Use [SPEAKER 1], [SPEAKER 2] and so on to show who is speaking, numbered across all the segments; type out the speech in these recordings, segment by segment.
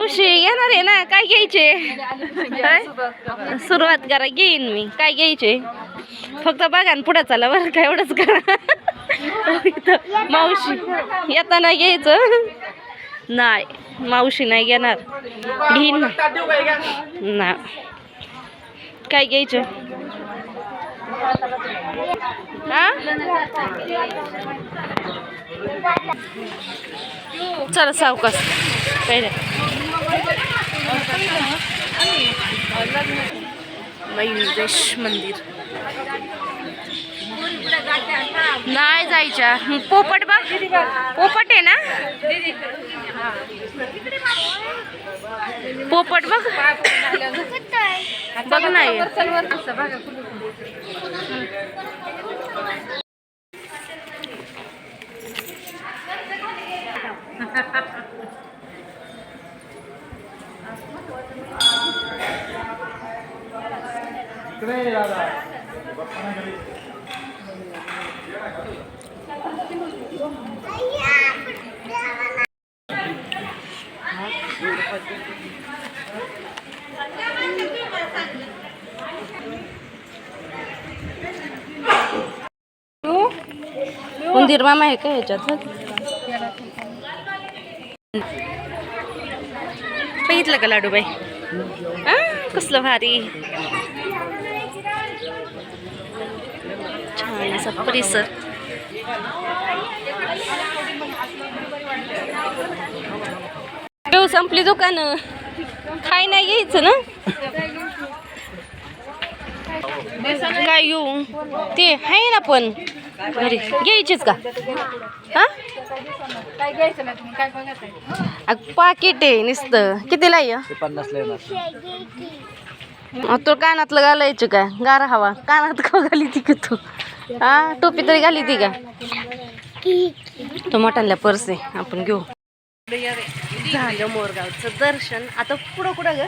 [SPEAKER 1] उशी येणार आहे ना? काय घ्यायचे? काय? सुरुवात करा घेईन मी. काय घ्यायचे? फक्त बघा ना पुढे चला बरं काय एवढंच करा. मावशी मावशी येताना घ्यायचं. नाही मावशी नाही घेणार. घेईन ना. काय घ्यायचं? चला सावकाश. काय मयुरेश मंदिर. नाही जायच्या. पोपट बघ पोपट आहे ना? पोपट बघ. बघ नाही. उंदीर मामा आहे का ह्याच्यात बघितलं का लाडूबाई? हा कसलं भारी. छान असा परिसर. संपली दुकान. काय नाही यायचं ना? काय येऊ? ते आहे ना पण. घरी. घ्यायचीच का? हा? पाकिट आहे नुसतं. कितीला आहे?
[SPEAKER 2] तू पन्नासला
[SPEAKER 1] कानातलं घालायचं का गार हवा. कानात का घाली ती का तू? हा? टोपी तरी घाली ती का? तो मोठ्यांना पर्स आहे. आपण घेऊ. झालं मोरगावचं दर्शन. आता पुढं कुठं ग?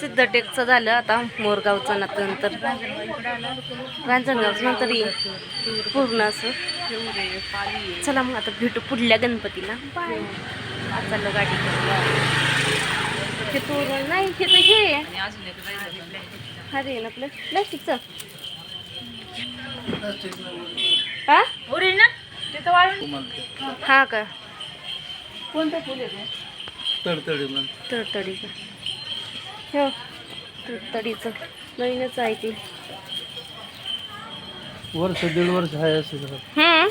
[SPEAKER 1] सिद्धटेकचं झालं आता मोरगावचं ना नंतर. रांजणगावचं नंतर येईल. पूर्ण असं. चला मग आता भेटू पुढल्या गणपतीला. चाललं गाडी हे तोरण नाही हे तर हे. आहे. अरे ना आपलं. प्लास्टिकचं. हा हा का?
[SPEAKER 3] कोणतं फुल आहे
[SPEAKER 2] तडतडी म्हण.
[SPEAKER 1] तडतडी का हो तडतडीचं. नवीनच आहे ती.
[SPEAKER 2] वर्ष दीड वर्ष आहे असेल
[SPEAKER 1] हम्म.